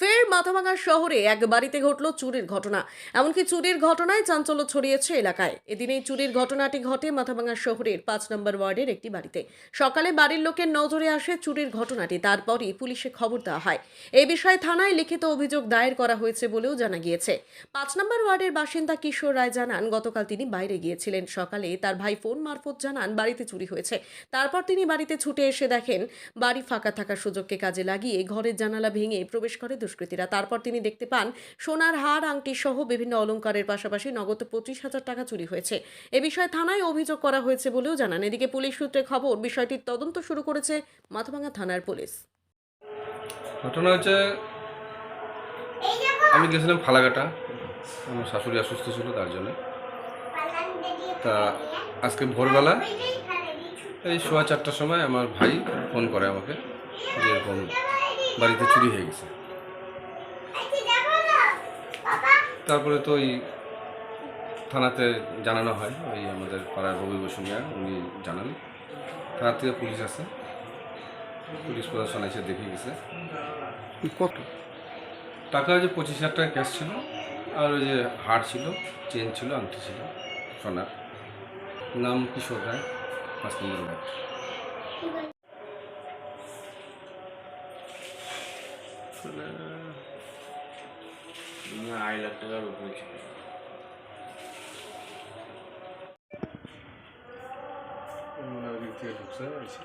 ফের মাথাভাঙা শহরে এক বাড়িতে ঘটল চুরির ঘটনা। এমনকি চুরির ঘটনায় চাঞ্চল্য ছড়িয়েছে এলাকায়। এদিন এই চুরির ঘটনাটি ঘটে মাথাভাঙা শহরের পাঁচ নম্বর ওয়ার্ডের একটি বাড়িতে। সকালে বাড়ির লোকের নজরে আসে চুরির ঘটনাটি। তারপরই পুলিশে খবর দেওয়া হয়। এই বিষয়ে থানায় লিখিত অভিযোগ দায়ের করা হয়েছে বলেও জানা গিয়েছে। পাঁচ নম্বর ওয়ার্ডের বাসিন্দা কিশোর রায় জানান, গতকাল তিনি বাইরে গিয়েছিলেন। সকালে তার ভাই ফোন মারফত জানান, বাড়িতে চুরি হয়েছে। তারপর তিনি বাড়িতে ছুটে এসে দেখেন, বাড়ি ফাঁকা থাকার সুযোগকে কাজে লাগিয়ে ঘরের জানালা ভেঙে প্রবেশ করে দুষ্কৃতীরা। তারপর তিনি দেখতে পান, সোনার হার, আংটি সহ বিভিন্ন অলংকারের পাশাপাশি নগদ পঁচিশ হাজার টাকা চুরি হয়েছে। এ বিষয়ে থানায় অভিযোগ করা হয়েছে বলেও জানান। এদিকে পুলিশ সূত্রে খবর বিষয়টির তদন্ত শুরু করেছে মাথাভাঙা থানার পুলিশ। ঘটনা হচ্ছে আমি গেছিলাম ফালাকাটা আমার শাশুড়ি অসুস্থ ছিল তার জন্য। তা আজকে ভোরবেলা এই সোয়া চারটার সময় আমার ভাই ফোন করে আমাকে যে এরকম বাড়িতে চুরি হয়ে গেছে। তারপরে তো ওই থানাতে জানানো হয় ওই আমাদের পাড়ার রবি বসুনিয়া উনি জানান। থানার থেকে পুলিশ আছে পুলিশ প্রশাসন এসে দেখে গেছে। কত? টাকা যে পঁচিশ হাজার টাকা ক্যাশ ছিল আর ওই যে হার ছিল চেন ছিল আংটি ছিল সোনার নাম কিশোর রায় পাঁচ নম্বর ওয়ার্ড। আড়াই লাখ টাকার উপরে ছিল। ওনার দিক থেকে ঢুকছে এসে।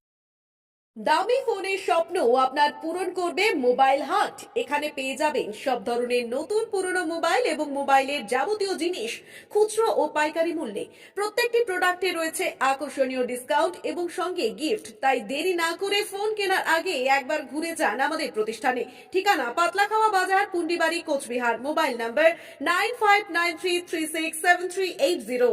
দামি ফোনের স্বপ্ন আপনার পূরণ করবে মোবাইল হাট। এখানে পেয়ে যাবেন সব ধরনের নতুন পুরনো মোবাইল এবং মোবাইলের যাবতীয় জিনিস, খুচরো ও পাইকারি মূল্যে। প্রত্যেকটি প্রোডাক্টে রয়েছে আকর্ষণীয় ডিসকাউন্ট এবং সঙ্গে গিফট। তাই দেরি না করে ফোন কেনার আগে একবার ঘুরে যান আমাদের প্রতিষ্ঠানে। ঠিকানা, Patlakhawa Bazar, Pundibari, Cooch Behar. Mobile number nine five nine three three six seven three eight zero.